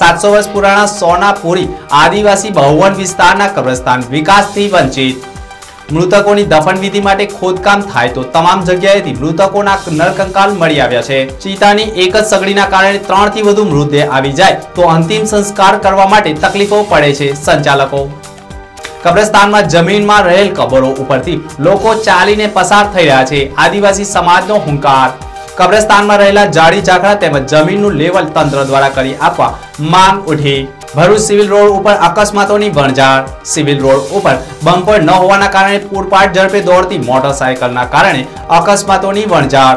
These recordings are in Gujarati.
સાતસો વર્ષ પુરાણા સોનાપુરી આદિવાસી બહુવન વિસ્તારના કબ્રસ્તાન વિકાસથી વંચિત. મૃતકોની દફનવિધિ માટે ખોદકામ થાય તો તમામ જગ્યાએથી મૃતકોના નરકંકાલ મળી આવ્યા છે. ચિતાની એક જ સગડીના કારણે ત્રણથી વધુ મૃતદેહ આવી જાય તો અંતિમ સંસ્કાર કરવા માટે તકલીફો પડે છે સંચાલકો. કબ્રસ્તાનમાં જમીનમાં રહેલ કબરો ઉપરથી લોકો ચાલીને પસાર થઈ રહ્યા છે. આદિવાસી સમાજનો હુંકાર કબ્રસ્તાનમાં રહેલા જાડી ઝાકડા તેમજ જમીનનું લેવલ તંત્ર દ્વારા કરી આપવા માંગ ઉઠી. ભરૂચ સિવિલ રોડ ઉપર અકસ્માતોની વણઝાર. સિવિલ રોડ ઉપર બમ્પર ન હોવાના કારણે પૂરપાટ ઝડપે દોડતી મોટરસાયકલના કારણે અકસ્માતોની વણઝાર.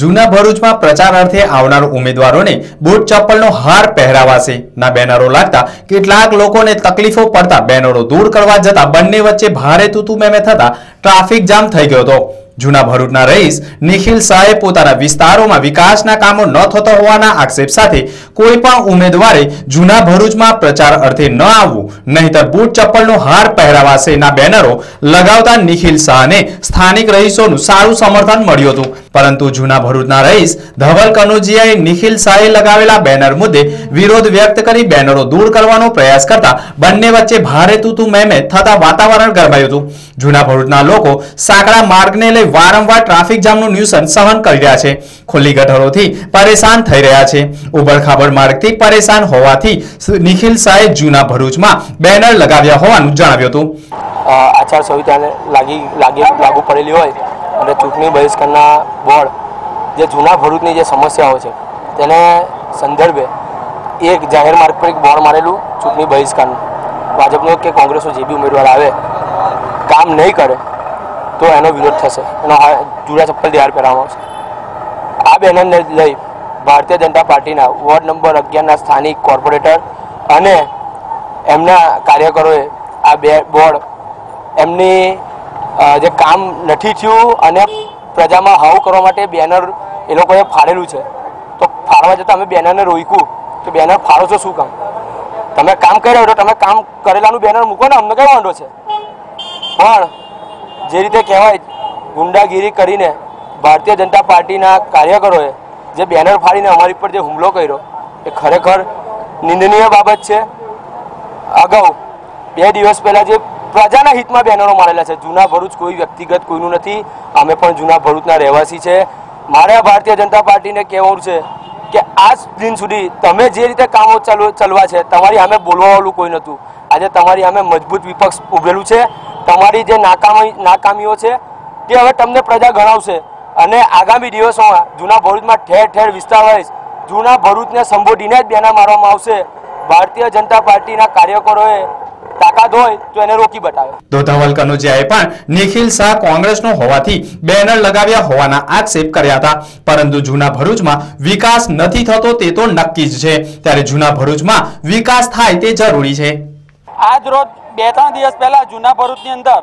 જૂના ભરૂચમાં પ્રચાર અર્થે આવનાર ઉમેદવારોને બૂટ ચપ્પલનો હાર પહેરાવાશે. ના બેનરો લાગતા કેટલાક લોકોને તકલીફો પડતા બેનરો દૂર કરવા જતા બંને વચ્ચે ભારે તૂતુ મેમે થતા ટ્રાફિક જામ થઈ ગયો હતો. જૂના ભરૂચના રહીશ નિખિલ શાહે પોતાના વિસ્તારોમાં વિકાસના કામો ન થતો હોવાના આક્ષેપ સાથે કોઈ પણ ઉમેદવારે જૂના ભરૂચમાં પ્રચાર અર્થે ન આવવું, નહીતર બૂટ ચપ્પલનો હાર પહેરાવાશેના બેનરો લગાવતા નિખિલ શાહને સ્થાનિક રહીશોનું સારું સમર્થન મળ્યું હતું. પરંતુ જૂના ભરૂચના રહીશ ધવલ કનોજીયાએ નિખિલ શાહે લગાવેલા બેનર મુદ્દે વિરોધ વ્યક્ત કરી બેનરો દૂર કરવાનો પ્રયાસ કરતા બંને વચ્ચે ભારે તૂતુ મેમે થતા વાતાવરણ ગરમાયું હતું. જૂના ભરૂચના લોકો સાંકડા માર્ગને લઈ વારંવાર ટ્રાફિક જામનું ન્યુસન્સ સહન કરી રહ્યા છે. ખુલ્લી ગટરોથી પરેશાન થઈ રહ્યા છે. ઉબડખાબડ માર્ગથી પરેશાન હોવાથી નિખિલ શાહે જૂના ભરૂચમાં બેનર લગાવ્યા હોવાનું જણાવ્યું હતું. આચારસંહિતાને લાગી લાગી, લાગુ પડેલી હોય અને ચૂંટણી બહિષ્કારના બોર્ડ જે જૂના ભરૂચની જે સમસ્યાઓ છે, તેને સંદર્ભે એક જાહેર માર્ગ પર એક બોર્ડ મારેલું ચૂંટણી બહિષ્કારનું. ભાજપનો કે કોંગ્રેસનો જે બી ઉમેદવાર આવે, કામ નહીં કરે તો એનો વિરોધ થશે. એનો હા ચપ્પલ હાર પહેરવામાં આવશે આ બેનરને લઈ ભારતીય જનતા પાર્ટીના વોર્ડ નંબર અગિયારના સ્થાનિક કોર્પોરેટર અને એમના કાર્યકરોએ આ બે બોર્ડ એમની જે કામ નથી થયું અને પ્રજામાં હાવ કરવા માટે બેનર એ લોકોએ ફાળેલું છે. તો ફાળવા જતાં અમે બેનરને રોક્યું તો બેનર ફાળો છો શું કામ? તમે કામ કર્યા તો તમે કામ કરેલાનું બેનર મૂકો ને. અમને કઈ વાંધો છે? પણ જે રીતે કહેવાય, ગુંડાગીરી કરીને ભારતીય જનતા પાર્ટીના કાર્યકરોએ જે બેનર ફાડીને અમારી પર જે હુમલો કર્યો, એ ખરેખર નિંદનીય બાબત છે. અગાઉ બે દિવસ પહેલાં જે પ્રજાના હિતમાં બેનરો મારેલા છે, જૂના ભરૂચ કોઈ વ્યક્તિગત કોઈનું નથી, અમે પણ જૂના ભરૂચના રહેવાસી છે. મારે ભારતીય જનતા પાર્ટીને કહેવું છે કે આજ દિન સુધી તમે જે રીતે કામો ચાલુ, ચલવા છે, તમારી સામે બોલવાવાળું કોઈ નહોતું. આજે તમારી સામે મજબૂત વિપક્ષ ઉભેલું છે. તમારી જે નાકામી નાકામીઓ છે તે હવે તમને પ્રજા ગણાવશે. અને આગામી દિવસોમાં જૂના ભરૂચમાં ઠેર ઠેર વિસ્તાર વાઇઝ જૂના ભરૂચને સંબોધીને જ બેના મારવામાં આવશે. ભારતીય જનતા પાર્ટીના કાર્યકરોએ તાકાત હોય તો એને રોકી બતાવે. તો ધવલ પણ નિખિલ શાહ કોંગ્રેસનો હોવાથી બેનર લગાવ્યા હોવાના આક્ષેપ કર્યા હતા. પરંતુ જૂના ભરૂચમાં વિકાસ નથી થતો તે તો નક્કી જ છે. ત્યારે જૂના ભરૂચમાં વિકાસ થાય તે જરૂરી છે. આજ રોજ બે ત્રણ દિવસ પહેલાં જૂના ભરૂચની અંદર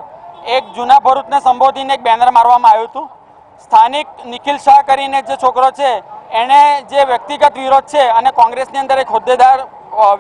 એક જૂના ભરૂચને સંબોધીને એક બેનર મારવામાં આવ્યું હતું. સ્થાનિક નિખિલ શાહ કરીને જે છોકરો છે, એણે જે વ્યક્તિગત વિરોધ છે અને કોંગ્રેસની અંદર એક હોદ્દેદાર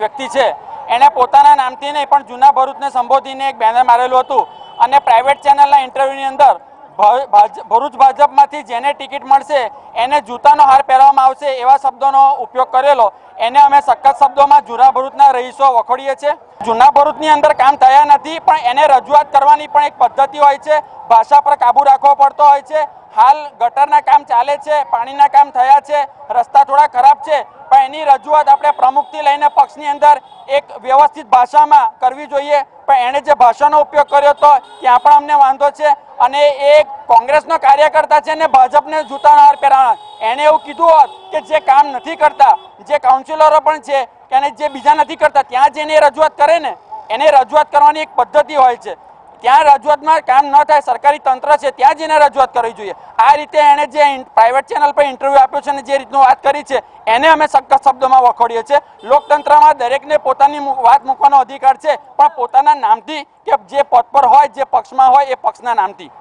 વ્યક્તિ છે, એણે પોતાના નામથી નહીં પણ જૂના ભરૂચને સંબોધીને એક બેનર મારેલું હતું. અને પ્રાઇવેટ ચેનલના ઇન્ટરવ્યૂની અંદર ભરૂચ ભાજપમાંથી જેને ટિકિટ મળશે, એને જૂતાનો હાર પહેરવામાં આવશે એવા શબ્દોનો ઉપયોગ કરેલો. એને અમે સખત શબ્દોમાં જૂના ભરૂચના રહીશો વખોડીએ છીએ. જૂના ભરૂચની અંદર કામ થયા નથી, પણ એને રજૂઆત કરવાની પણ એક પદ્ધતિ હોય છે. ભાષા પર કાબુ રાખવો પડતો હોય છે. હાલ ગટરના કામ ચાલે છે, પાણીના કામ થયા છે, રસ્તા થોડા ખરાબ છે, પણ એની રજૂઆત આપણે પ્રમુખથી લઈને પક્ષની અંદર એક વ્યવસ્થિત ભાષામાં કરવી જોઈએ. પણ એણે જે ભાષાનો ઉપયોગ કર્યો તો ત્યાં પણ અમને વાંધો છે. અને એ કોંગ્રેસનો કાર્યકર્તા છે ને ભાજપને જૂતાનાર પહેરાવનાર. એણે એવું કીધું હોત કે જે કામ નથી કરતા, જે કાઉન્સિલરો પણ છે અને જે બીજા નથી કરતા, ત્યાં જઈને રજૂઆત કરે ને. એને રજૂઆત કરવાની એક પદ્ધતિ હોય છે. ત્યાં રજૂઆતમાં કામ ન થાય, સરકારી તંત્ર છે, ત્યાં જઈને રજૂઆત કરવી જોઈએ. આ રીતે એણે જે પ્રાઇવેટ ચેનલ પર ઇન્ટરવ્યૂ આપ્યો છે અને જે રીતનું વાત કરી છે, એને અમે સખત શબ્દોમાં વખોડીએ છીએ. લોકતંત્રમાં દરેકને પોતાની વાત મૂકવાનો અધિકાર છે, પણ પોતાના નામથી કે જે પદ પર હોય, જે પક્ષમાં હોય, એ પક્ષના નામથી.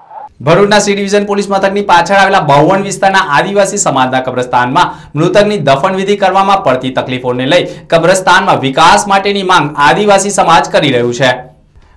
ભરૂચના સી ડિવિઝન પોલીસ મથકની પાછળ આવેલા બાવન વિસ્તારના આદિવાસી સમાજના કબ્રસ્તાનમાં મૃતકની દફનવિધિ કરવામાં પડતી તકલીફોને લઈ કબ્રસ્તાનમાં વિકાસ માટેની માંગ આદિવાસી સમાજ કરી રહ્યું છે.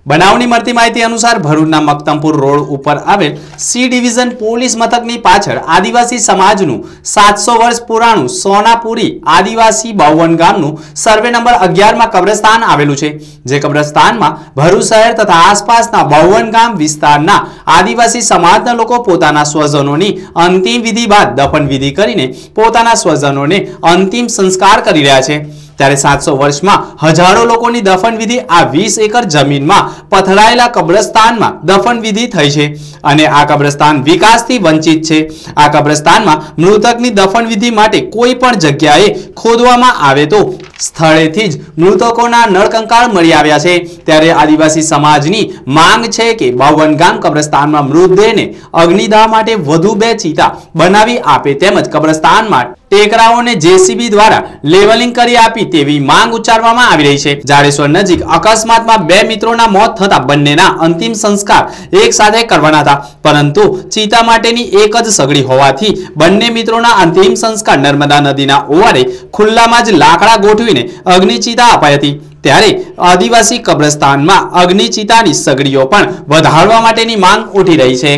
બનાવની મળતી માહિતી અનુસાર ભરૂચના મક્તમપુર રોડ ઉપર આવેલ સી ડિવિઝન પોલીસ મથકની પાછળ આદિવાસી સમાજનું સાતસો વર્ષ પુરાણું સોનાપુરી આદિવાસી બાવન ગામનું સર્વે નંબર અગિયારમાં કબ્રસ્તાન આવેલું છે, જે કબ્રસ્તાનમાં ભરૂચ શહેર તથા આસપાસના બાવન ગામ વિસ્તારના આદિવાસી સમાજના લોકો પોતાના સ્વજનોની અંતિમ વિધિ બાદ દફન વિધિ કરીને પોતાના સ્વજનોને અંતિમ સંસ્કાર કરી રહ્યા છે. ત્યારે સાતસો વર્ષમાં હજારો લોકોની દફન વિધિ આ વીસ એકર જમીનમાં પથરાયેલા કબ્રસ્તાનમાં દફન વિધિ થઈ છે. અને આ કબ્રસ્તાન વિકાસથી વંચિત છે. આ કબ્રસ્તાનમાં મૃતકની દફનવિધિ માટે કોઈ પણ જગ્યાએ ખોદવામાં આવે તો સ્થળેથી જ મૃતકોના નળકંકાળ મળી આવ્યા છે. ત્યારે આદિવાસી સમાજની માંગ છે કે બાવન ગામ કબ્રસ્તાનમાં મૃતદેહને અગ્નિદાહ માટે વધુ બે ચિતા બનાવી આપે તેમજ કબ્રસ્તાનમાં ટેકરાઓને જેસીબી દ્વારા લેવલિંગ કરી આપી તેવી માંગ ઉચ્ચારવામાં આવી રહી છે. જાડેશ્વર નજીક અકસ્માતમાં બે મિત્રોના મોત થતા બંનેના અંતિમ સંસ્કાર એક સાથે કરવાના હતા. પરંતુ ચિતા માટેની એક જ સગડી હોવાથી બંને મિત્રોના અંતિમ સંસ્કાર નર્મદા નદીના ઓવારે ખુલ્લામાં જ લાકડા ગોઠવીને અગ્નિચિતા અપાઈ હતી. ત્યારે આદિવાસી કબ્રસ્તાનમાં અગ્નિચિતાની સગડીઓ પણ વધારવા માટેની માંગ ઉઠી રહી છે.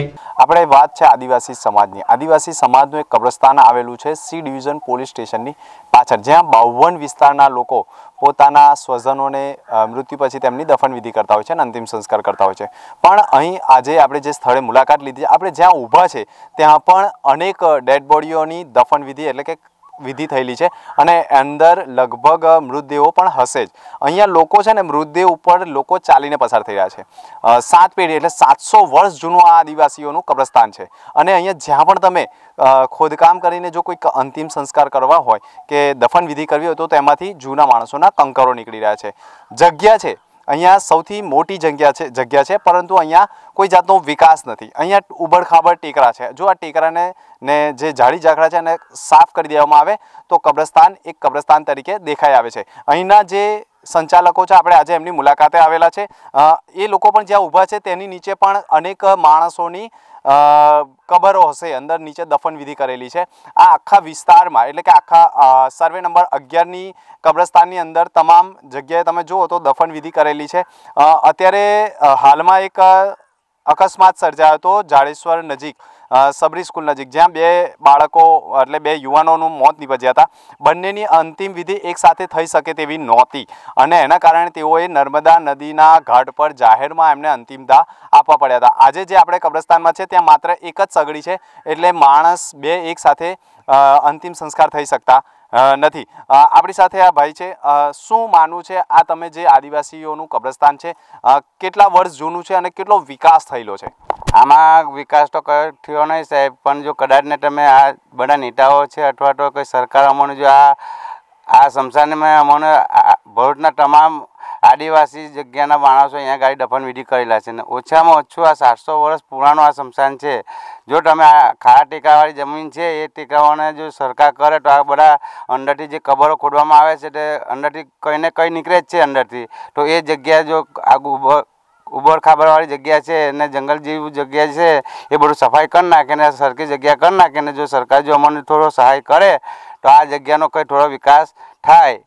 આપણે વાત છે આદિવાસી સમાજની. આદિવાસી સમાજનું એક કબ્રસ્તાન આવેલું છે સી ડિવિઝન પોલીસ સ્ટેશનની પાછળ, જ્યાં બાવન વિસ્તારના લોકો પોતાના સ્વજનોને મૃત્યુ પછી તેમની દફન વિધિ કરતા હોય છે અને અંતિમ સંસ્કાર કરતા હોય છે. પણ અહીં આજે આપણે જે સ્થળે મુલાકાત લીધી આપણે જ્યાં ઊભા છે, ત્યાં પણ અનેક ડેડ બોડીઓની દફન વિધિ એટલે કે વિધિ થયેલી છે અને અંદર લગભગ મૃતદેહો પણ હશે જ. અહીંયા લોકો છે ને મૃતદેહ ઉપર લોકો ચાલીને પસાર થઈ રહ્યા છે. સાત પેઢી એટલે સાતસો વર્ષ જૂનું આ આદિવાસીઓનું કબ્રસ્તાન છે. અને અહીંયા જ્યાં પણ તમે ખોદકામ કરીને જો કોઈક અંતિમ સંસ્કાર કરવા હોય કે દફન વિધિ કરવી હોય તો તેમાંથી જૂના માણસોના કંકરો નીકળી રહ્યા છે. જગ્યા છે અહીંયા સૌથી મોટી જગ્યા છે જગ્યા છે, પરંતુ અહીંયા કોઈ જાતનો વિકાસ નથી. અહીંયા ઉબડખાબડ ટેકરા છે. જો આ ટેકરાને ને જે ઝાડી ઝાકડા છે એને સાફ કરી દેવામાં આવે, તો કબ્રસ્તાન એક કબ્રસ્તાન તરીકે દેખાઈ આવે છે. અહીંના જે સંચાલકો છે, આપણે આજે એમની મુલાકાતે આવેલા છે. એ લોકો પણ જ્યાં ઊભા છે, તેની નીચે પણ અનેક માણસોની કબરો હશે, અંદર નીચે દફન વિધિ કરેલી છે. આ આખા વિસ્તારમાં, એટલે કે આખા સર્વે નંબર અગિયારની કબ્રસ્તાનની અંદર તમામ જગ્યાએ તમે જુઓ તો દફન વિધિ કરેલી છે. અત્યારે હાલમાં એક અકસ્માત સર્જાયો હતો જાડેશ્વર નજીક. સબરી સ્કૂલ નજીક, જ્યાં બે બાળકો એટલે બે યુવાનોનું મોત નીપજ્યા હતા. બંનેની અંતિમ વિધિ એકસાથે થઈ શકે તેવી નહોતી અને એના કારણે તેઓએ નર્મદા નદીના ઘાટ પર જાહેરમાં એમને અંતિમતા આપવા પડ્યા હતા. આજે જે આપણે કબ્રસ્તાનમાં છે, ત્યાં માત્ર એક જ સગડી છે, એટલે માણસ બે એકસાથે અંતિમ સંસ્કાર થઈ શકતા નથી. આપણી સાથે આ ભાઈ છે. શું માનવું છે? આ તમે જે આદિવાસીઓનું કબ્રસ્તાન છે કેટલા વર્ષ જૂનું છે અને કેટલો વિકાસ થયેલો છે? આમાં વિકાસ તો થયો નહીં સાહેબ. પણ જો કદાચને તમે આ બધા નેતાઓ છે અથવા તો કોઈ સરકાર અમને જો આ આ સ્મશાનમાં અમને આ ભરૂચના તમામ આદિવાસી જગ્યાના માણસો અહીંયા ગાડી દફન વિધિ કરેલા છે ને ઓછામાં ઓછું આ સાતસો વર્ષ પુરાણું આ સ્મશાન છે. જો તમે આ ખારા ટેકાવાળી જમીન છે, એ ટેકાઓને જો સરકાર કરે તો આ બધા અંદરથી જે કબરો ખોદવામાં આવે છે તે અંદરથી કંઈને કંઈ નીકળે જ છે અંદરથી. તો એ જગ્યા જો આગુ ઉબડ ખાબડવાળી જગ્યા છે અને જંગલ જેવી જગ્યા છે, એ બધું સફાઈ કરી નાખે ને સરખી જગ્યા કરી નાખીને જો સરકાર જો અમને થોડો સહાય કરે તો આ જગ્યાનો કંઈ થોડો વિકાસ થાય.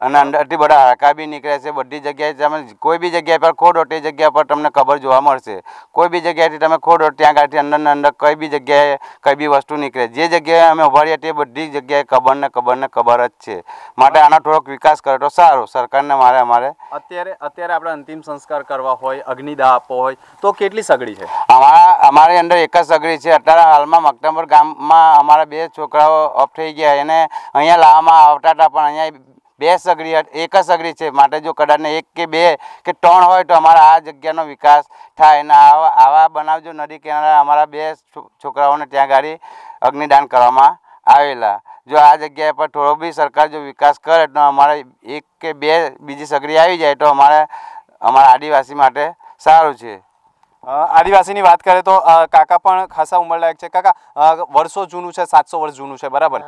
અને અંદરથી બધા હાડકા બી નીકળે છે બધી જગ્યાએ તમે કોઈ બી જગ્યા પર ખોડો તે જગ્યા પર તમને ખબર જોવા મળશે. કોઈ બી જગ્યાએથી તમે ખોડો ત્યાં આગળથી અંદર ને અંદર કઈ બી જગ્યાએ કઈ બી વસ્તુ નીકળે. જે જગ્યાએ અમે ઉભાડીએ તે બધી જગ્યાએ ખબરને ને ખબર ને જ છે. માટે આનો થોડોક વિકાસ કરે તો સારો. સરકારને મારે અમારે અત્યારે અત્યારે આપણે અંતિમ સંસ્કાર કરવા હોય અગ્નિદાહ આપવો હોય તો કેટલી સગડી છે? અમારા અમારી અંદર એક જ સગડી છે. અત્યારે હાલમાં મકતંબર ગામમાં અમારા બે છોકરાઓ ઓફ થઈ ગયા. એને અહીંયા લાવવામાં આવતા હતા પણ અહીંયા બે સગડી એક જ સગડી છે. માટે જો કદાચને એક કે બે કે ત્રણ હોય તો અમારા આ જગ્યાનો વિકાસ થાય અને આવા આવા બનાવજો નદી કિનારે અમારા બે છોકરાઓને ત્યાં ગાડી અગ્નિદાન કરવામાં આવેલા. જો આ જગ્યા પર થોડો બી સરકાર જો વિકાસ કરે તો અમારે એક કે બે બીજી સગડી આવી જાય તો અમારે, અમારા આદિવાસી માટે સારું છે. આદિવાસીની વાત કરીએ તો કાકા પણ ખાસા ઉંમરલાયક છે. કાકા વર્ષો જૂનું છે સાતસો વર્ષ જૂનું છે બરાબર?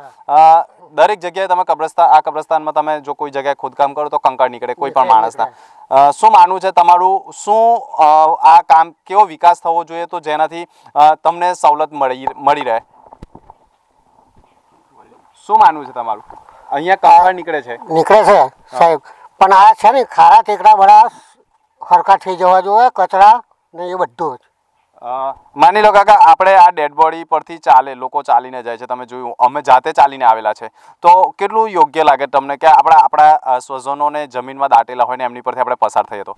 દરેક જગ્યાએ તમે કબ્રસ્તાન આ કબ્રસ્તાનમાં તમે જો કોઈ જગ્યાએ ખોદકામ કરો તો કંકર નીકળે કોઈ પણ માણસના શું માનવું છે તમારું? શું આ કામ કેવો વિકાસ થવો જોઈએ તો જેનાથી તમને સવલત મળી મળી રહે? શું માનવું છે તમારું? અહીંયા કંકર નીકળે છે. નીકળે છે સાહેબ. પણ આ છે ને ખારા ટેકરા બધા સરખા થઈ જવા જોઈએ કચરા ને એ બધું જ. માની લો કાકા આપણે આ ડેડ બોડી પરથી ચાલે લોકો ચાલીને જાય છે તમે જોયું અમે જાતે ચાલીને આવેલા છે. તો કેટલું યોગ્ય લાગે તમને કે આપણા આપણા સ્વજનોને જમીનમાં દાટેલા હોય ને એમની પરથી આપણે પસાર થઈએ તો?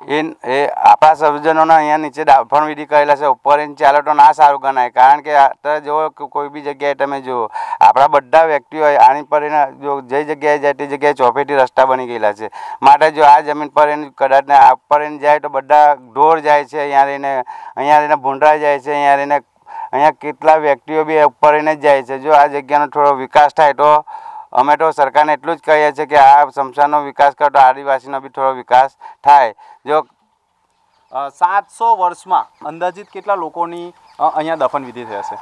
એ એ આપણા સર્જનોને અહીંયા નીચે દાફણ વિધિ કરેલા છે ઉપર એને ચાલે તો ના સારું ગણાય. કારણ કે અત્યારે જો કોઈ બી જગ્યાએ તમે જુઓ આપણા બધા વ્યક્તિઓ આની પર એના જો જે જગ્યાએ જાય તે જગ્યાએ ચોપેટી રસ્તા બની ગયેલા છે. માટે જો આ જમીન પર એને કદાચ આ પર એને જાય તો બધા ઢોર જાય છે, અહીંયા રહીને અહીંયા રહીને ભૂંડરા જાય છે, અહીંયા રહીને, અહીંયા કેટલા વ્યક્તિઓ બી ઉપર રહીને જ જાય છે. જો આ જગ્યાનો થોડો વિકાસ થાય તો અમે તો સરકારને એટલું જ કહીએ છીએ કે આ શમશાનનો વિકાસ કરો તો આદિવાસીનો બી થોડો વિકાસ થાય. જો સાતસો વર્ષમાં અંદાજિત કેટલા લોકોની અહીંયા દફન વિધિ થઈ હશે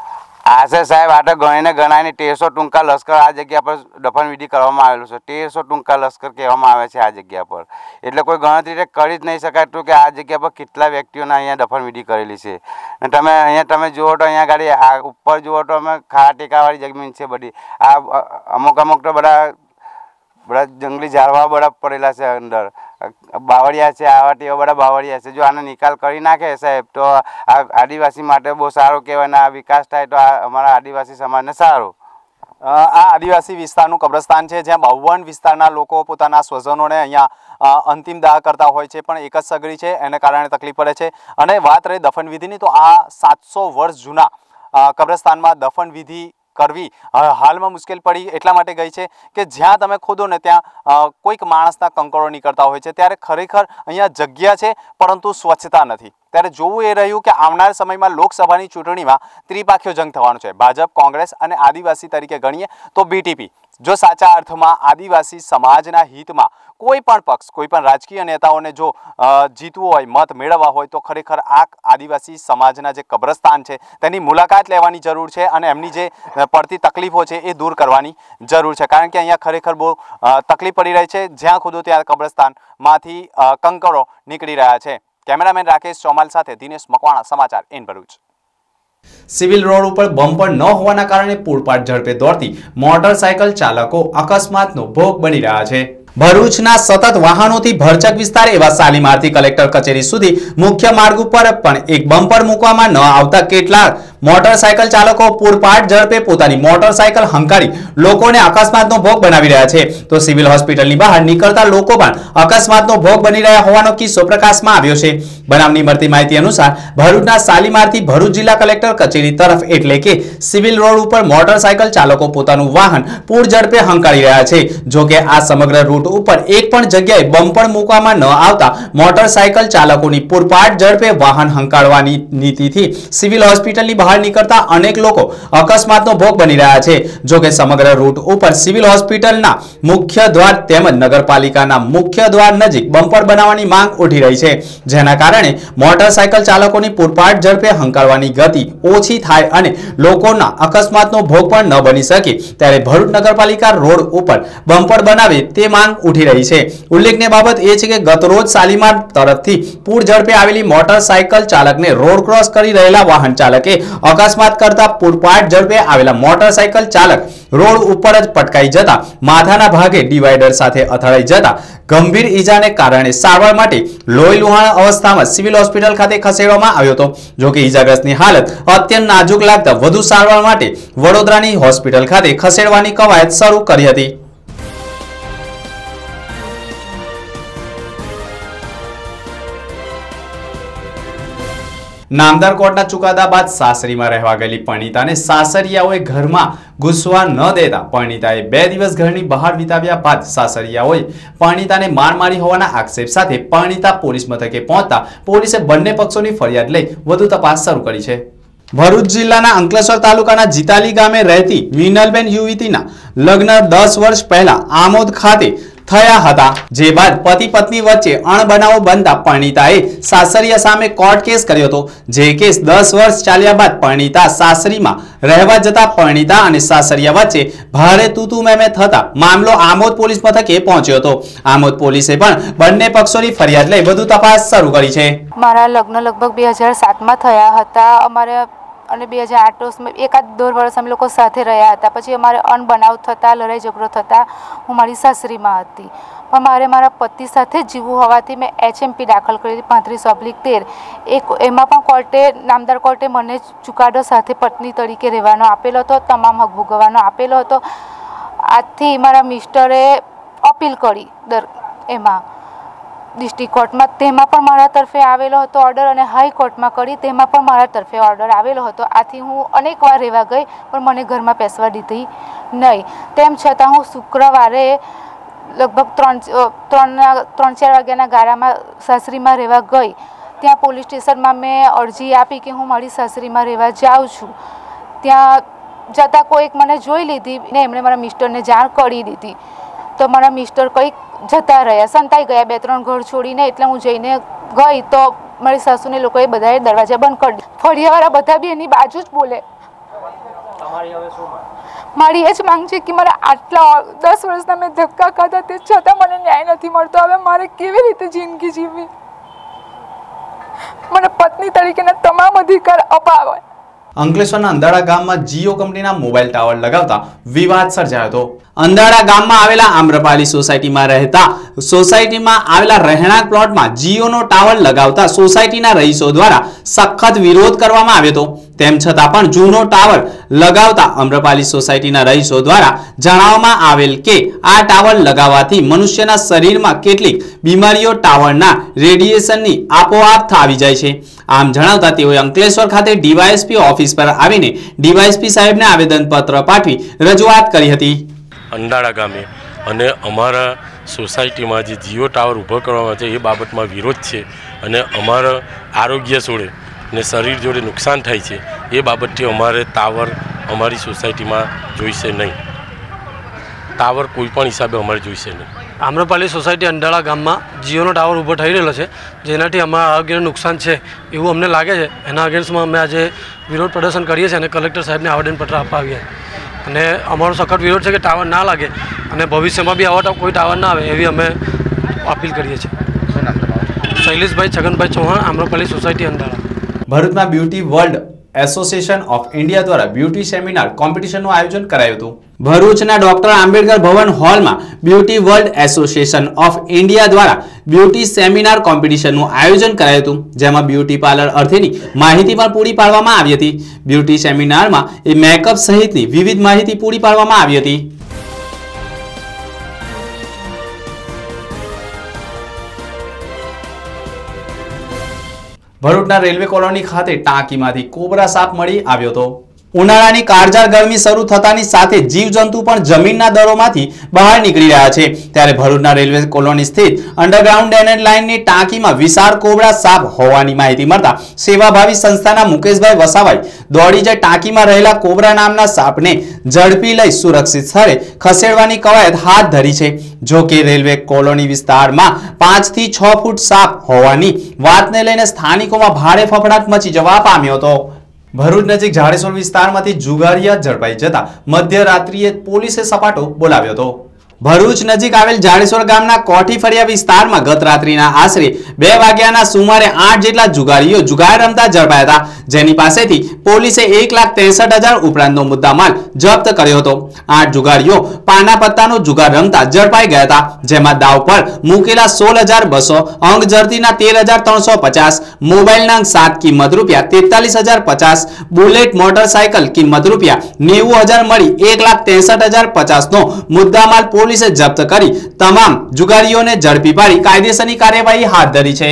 આશે સાહેબ, આ તો ગણીને ગણાયને તેરસો ટૂંકા લશ્કર આ જગ્યા પર દફન વિધિ કરવામાં આવેલું છે. તેરસો ટૂંકા લશ્કર કહેવામાં આવે છે આ જગ્યા પર. એટલે કોઈ ગણતરી કરી જ નહીં શકાતું કે આ જગ્યા પર કેટલા વ્યક્તિઓને અહીંયા દફન વિધિ કરેલી છે. અને તમે અહીંયા, તમે જુઓ તો અહીંયા ગાડી, આ ઉપર જુઓ તો અમે ખાડા ટેકાવાળી જમીન છે બધી. આ અમુક અમુક તો બધા બધા જંગલી ઝાડવા બધા પડેલા છે અંદર. બાવળિયા છે, આવા એવા બધા બાવળિયા છે. જો આનો નિકાલ કરી નાખે સાહેબ, તો આ આદિવાસી માટે બહુ સારું કહેવાય આ વિકાસ થાય તો આ અમારા આદિવાસી સમાજને સારું. આ આદિવાસી વિસ્તારનું કબ્રસ્તાન છે, જ્યાં બાવન વિસ્તારના લોકો પોતાના સ્વજનોને અહીંયા અંતિમ દાહ કરતા હોય છે, પણ એક જ સગડી છે, એને કારણે તકલીફ પડે છે. અને વાત રહી દફન વિધિની તો આ સાતસો વર્ષ જૂના કબ્રસ્તાનમાં દફન વિધિ કરવી હાલમાં મુશ્કેલ પડી એટલા માટે ગઈ છે કે જ્યાં તમે ખોદો ને ત્યાં કોઈક માણસના કંકરો નીકળતા હોય છે, ત્યારે ખરેખર અહીંયા જગ્યા છે, પરંતુ સ્વચ્છતા નથી. ત્યારે જોવું એ રહ્યું કે આવનાર સમયમાં લોકસભાની ચૂંટણીમાં ત્રિપાખ્યો જંગ થવાનો છે. ભાજપ, કોંગ્રેસ અને આદિવાસી તરીકે ગણીએ તો બીટીપી જો સાચા અર્થમાં આદિવાસી સમાજના હિતમાં કોઈ પણ પક્ષ, કોઈ પણ રાજકીય નેતાઓને જો જીતવું હોય, મત મેળવવા હોય, તો ખરેખર આ આદિવાસી સમાજના જે કબ્રસ્તાન છે, તેની મુલાકાત લેવાની જરૂર છે અને એમની જે પડતી તકલીફો છે એ દૂર કરવાની જરૂર છે. કારણ કે અહીંયા ખરેખર બહુ તકલીફ પડી રહી છે. જ્યાં ખુદો ત્યાં કબ્રસ્તાનમાંથી કંકરો નીકળી રહ્યા છે. કેમેરામેન રાકેશ ચોમાલ સાથે દિનેશ મકવાણા, સમાચાર ઇન ભરૂચ. સિવિલ રોડ ઉપર બમ્પર ન હોવાના કારણે પૂરપાટ ઝડપે દોડતી મોટરસાયકલ ચાલકો અકસ્માતનો ભોગ બની રહ્યા છે. ભરૂચના સતત વાહનોથી ભરચક વિસ્તાર એવા શાલીમારથી કલેક્ટર કચેરી સુધી મુખ્ય માર્ગ ઉપર પણ એક બમ્પર મૂકવામાં ન આવતા કેટલાક મોટરસાયકલ ચાલકો પૂરપાટ ઝડપે પોતાની મોટરસાયકલ હંકારી લોકોને અકસ્માતનો ભોગ બનાવી રહ્યા છે. તો સિવિલ હોસ્પિટલની બહાર નીકળતા લોકો પણ અકસ્માતનો ભોગ બની રહ્યા હોવાનો કિસ્સો પ્રકાશમાં આવ્યો છે. બનાવની મળતી માહિતી અનુસાર ભરૂચના સાલીમારથી ભરૂચ જિલ્લા કલેક્ટર કચેરી તરફ એટલે કે સિવિલ રોડ ઉપર મોટરસાયકલ ચાલકો પોતાનું વાહન પૂર ઝડપે હંકારી રહ્યા છે. જો આ સમગ્ર રૂટ ઉપર એક પણ જગ્યાએ બમ્પર મૂકવામાં ન આવતા મોટરસાયકલ ચાલકોની પૂરપાટ ઝડપે વાહન હંકારવાની નીતિથી સિવિલ હોસ્પિટલની બહાર નીકળતા અનેક લોકો અકસ્માતનો ભોગ બની રહ્યા છે. જો કે સમગ્ર રૂટ ઉપર સિવિલ હોસ્પિટલના મુખ્ય દ્વાર તેમજ નગરપાલિકાના મુખ્ય દ્વાર નજીક બમ્પર બનાવવાની માંગ ઉઠી રહી છે. જેના કારણે મોટરસાયકલ ચાલકોની પૂરપાટ ઝડપે હંકારવાની ગતિ ઓછી થાય અને લોકોના અકસ્માતનો ભોગ પણ ન બની શકે. ત્યારે ભરૂચ નગરપાલિકા રોડ ઉપર બમ્પર બનાવે તે માંગ ઉઠી રહી છે. ઉલ્લેખનીય બાબત એ છે કે ગતરોજ શાલીમાર તરફથી પૂર ઝડપે આવેલી મોટરસાયકલ ચાલકને રોડ ક્રોસ કરી રહેલા વાહન ચાલકે અકસ્માત કરતા પૂરપાટ ઝડપે આવેલા મોટરસાયકલ ચાલક રોડ ઉપર જ પટકાઈ જતા, માથાના ભાગે ડિવાઈડર સાથે અથડાઈ જતા, ગંભીર ઈજાને કારણે સારવાર માટે લોહી લુહાણ અવસ્થામાં સિવિલ હોસ્પિટલ ખાતે ખસેડવામાં આવ્યો હતો. જો કે ઈજાગ્રસ્તની હાલત અત્યંત નાજુક લાગતા વધુ સારવાર માટે વડોદરાની હોસ્પિટલ ખાતે ખસેડવાની કવાયત શરૂ કરી હતી. નામદાર કોર્ટના ચુકાદા બાદ સાસરીમાં રહેવા ગયેલી પરણીતાને સાસરિયાઓએ ઘરમાં ઘૂસવા ન દેતા. પરણિતાએ બે દિવસ ઘરની બહાર વિતાવ્યા બાદ સાસરિયાઓએ પરણીતાને માર મારી હોવાના આક્ષેપ સાથે પરણીતા પોલીસ મથકે પહોંચતા પોલીસે બંને પક્ષોની ફરિયાદ લઈ વધુ તપાસ શરૂ કરી છે. ભરૂચ જિલ્લાના અંકલેશ્વર તાલુકાના જીતાલી ગામે રહેતી વિનલબેન યુવતીના લગ્ન દસ વર્ષ પહેલા આમોદ ખાતે થયા હતા. જે બાદ પતિ પત્ની વચ્ચે અણબનાવો બનતા પરણિતાએ સાસરિયા સામે કોર્ટ કેસ કર્યો હતો. જે કેસ દસ વર્ષ ચાલ્યા બાદ પરણિતા સાસરીમાં રહેવા જતા પરણીતા અને સાસરિયા વચ્ચે ભારે તૂતુ મેમે થતા મામલો આમોદ પોલીસ મથકે પહોંચ્યો હતો. આમોદ પોલીસે પણ બંને પક્ષોની ફરિયાદ લઈ વધુ તપાસ શરૂ કરી છે. મારા લગ્ન લગભગ બે હજાર સાતમાં થયા હતા. અમારે અને બે હજાર આઠમાં એકાદ દોઢ વર્ષ અમે લોકો સાથે રહ્યા હતા. પછી અમારે અનબનાવ થતાં, લડાઈ ઝઘડો થતાં હું મારી સાસરીમાં હતી. પણ મારે મારા પતિ સાથે જીવવું હોવાથી મેં એચએમપી દાખલ કરી હતી, પાંત્રીસ ઓબ્લિક તેર. એક એમાં પણ કોર્ટે, નામદાર કોર્ટે મને ચુકાદો સાથે પત્ની તરીકે રહેવાનો આપેલો હતો, તમામ હક ભોગવવાનો આપેલો હતો. આજથી મારા મિસ્ટરે અપીલ કરી દર એમાં. ડિસ્ટ્રિક્ટ કોર્ટમાં તેમાં પણ મારા તરફે આવેલો હતો ઓર્ડર અને હાઈકોર્ટમાં કરી તેમાં પણ મારા તરફે ઓર્ડર આવેલો હતો. આથી હું અનેકવાર રહેવા ગઈ, પણ મને ઘરમાં બેસવા દીધી નહીં. તેમ છતાં હું શુક્રવારે લગભગ ત્રણ ત્રણના ત્રણ ચાર વાગ્યાના ગાળામાં સાસરીમાં રહેવા ગઈ. ત્યાં પોલીસ સ્ટેશનમાં મેં અરજી આપી કે હું મારી સાસરીમાં રહેવા જાઉં છું. ત્યાં જતાં કોઈક મને જોઈ લીધી ને એમણે મારા મિસ્ટરને જાણ કરી દીધી. તો મારા મિસ્ટર કંઈક જતા રહ્યા. સંતાઈ ગયા બે ત્રણ ઘર છોડીને એટલે હું જઈને ગઈ તો મારી સાસુને લોકોએ બધાએ દરવાજા બંધ કરી દીધા. ફળિયાવાળા બધા બી એની બાજુ જ બોલે. મારી એ જ માંગ છે કે મારા આટલા દસ વર્ષના મેં ધક્કા ખાધા તે છતાં મને ન્યાય નથી મળતો. હવે મારે કેવી રીતે જિંદગી જીવવી? મને પત્ની તરીકેના તમામ અધિકાર અપાવે અંકલેશ્વરના અંધાડા ગામમાં જીઓ કંપનીના મોબાઈલ ટાવર લગાવતા વિવાદ સર્જાયો હતો. અંધાડા ગામમાં આવેલા આમ્રપાલી સોસાયટીમાં રહેતા, સોસાયટીમાં આવેલા રહેણાંક પ્લોટમાં જીઓનો ટાવર લગાવતા સોસાયટીના રહીશો દ્વારા સખત વિરોધ કરવામાં આવ્યો હતો. તેમ છતાં પણ જૂનો ટાવર લગાવતા અમ્રપાલી સોસાયટીના રહીશો દ્વારા જણાવવામાં આવેલ કે, આ ટાવર લગાવવાથી મનુષ્યના શરીરમાં કેટલીક બીમારીઓ ટાવરના રેડિયેશનની આપોઆપ થાવી જાય છે. આમ જણાવતા તેઓએ અંકલેશ્વર ખાતે ડીવાયએસપી ઓફિસ પર આવીને ડીવાયએસપી સાહેબને આવેદનપત્ર પાઠવી રજૂઆત કરી હતી. અંડાળા ગામે. અને અમારા સોસાયટીમાં જે જીઓ ટાવર ઊભો કરવામાં છે, એ બાબતમાં વિરોધ છે. અને અમારા આરોગ્ય જોડે ને શરીર જોડે નુકસાન થાય છે, એ બાબતથી અમારે ટાવર અમારી સોસાયટીમાં જોઈશે નહીં. ટાવર કોઈ પણ હિસાબે અમારે જોઈશે નહીં. આમ્રપાલી સોસાયટી અંડાળા ગામમાં જીઓનો ટાવર ઊભો થઈ રહેલો છે. જેનાથી અમારા આરોગ્યને નુકસાન છે એવું અમને લાગે છે. એના અગેન્સ્ટમાં અમે આજે વિરોધ પ્રદર્શન કરીએ છીએ અને કલેક્ટર સાહેબને આવેદનપત્ર આપવા આવ્યા અને અમારો સખત વિરોધ છે કે ટાવર ના લાગે અને ભવિષ્યમાં બી આવા કોઈ ટાવર ના આવે એવી અમે અપીલ કરીએ છીએ. શૈલેષભાઈ છગનભાઈ ચૌહાણ આમ્રપાલી સોસાયટી અંડાળા. ભરૂચમાં beauty world association of India દ્વારા બ્યુટી સેમિનાર કોમ્પિટિશનનું આયોજન કરાયું હતું. ભરૂચના ડોક્ટર આંબેડકર ભવન હોલમાં beauty world association of India દ્વારા બ્યુટી સેમિનાર કોમ્પિટિશનનું આયોજન કરાયું હતું, જેમાં બ્યુટી પાર્લર અર્થેની માહિતી પણ પૂરી પાડવામાં આવી હતી. બ્યુટી સેમિનારમાં એ મેકઅપ સહિતની વિવિધ માહિતી પૂરી પાડવામાં આવી હતી. ભરૂચના રેલવે કોલોની ખાતે ટાંકીમાંથી કોબરા સાપ મળી આવ્યો હતો. ઉનાળાની કાળજાળ ગરમી શરૂ થતાની સાથે જીવજંતુ પણ જમીનના દરોમાંથી બહાર નીકળી રહ્યા છે. ત્યારે ભરૂચના રેલવે કોલોની સ્થિત અંડરગ્રાઉન્ડ ડ્રેનેજ લાઇનની ટાંકીમાં વિશાળ કોબરા સાપ હોવાની માહિતી મળતા સેવાભાવી સંસ્થાના મુકેશભાઈ વસાવાઈ દોડી જઈ ટાંકીમાં રહેલા કોબરા નામના સાપને ઝડપી લઈ સુરક્ષિત સ્થળે ખસેડવાની કવાયત હાથ ધરી છે. જો કે રેલવે કોલોની વિસ્તારમાં પાંચથી છ ફૂટ સાપ હોવાની વાતને લઈને સ્થાનિકોમાં ભારે ફફડાટ મચી જવા પામ્યો હતો. ભરૂચ નજીક જાડેશ્વર વિસ્તારમાંથી જુગારિયા ઝડપાઈ જતા મધ્યરાત્રિએ પોલીસે સપાટો બોલાવ્યો હતો. ભરૂચ નજીક આવેલ જાડેશ્વર ગામના કોઠી ફળિયા વિસ્તારમાં ગત રાત્રિના આશરે બે વાગ્યાના સુમારે આઠ જેટલા જુગારીઓ જુગાર રમતા ઝડપાયા હતા. જેની પાસેથી પોલીસે એક લાખ ત્રેસઠ હજાર ઉપરાંતનો મુદ્દામાલ જપ્ત કર્યો હતો. આઠ જુગારીઓ પાના પત્તાનો જુગાર રમતા ઝડપાઈ ગયા હતા, જેમાં દાવ પર મૂકેલા સોળ હજાર બસો, અંગ જરતીના તેર હજાર ત્રણસો પચાસ, મોબાઈલના સાત કિંમત રૂપિયા તેતાલીસ હજાર પચાસ, બુલેટ મોટરસાયકલ કિંમત રૂપિયા નેવું હજાર મળી એક લાખ ત્રેસઠ હજાર પચાસનો મુદ્દામાલ પોલીસે જપ્ત કરી તમામ જુગારીઓને ઝડપી પાડી કાયદેસરની કાર્યવાહી હાથ ધરી છે.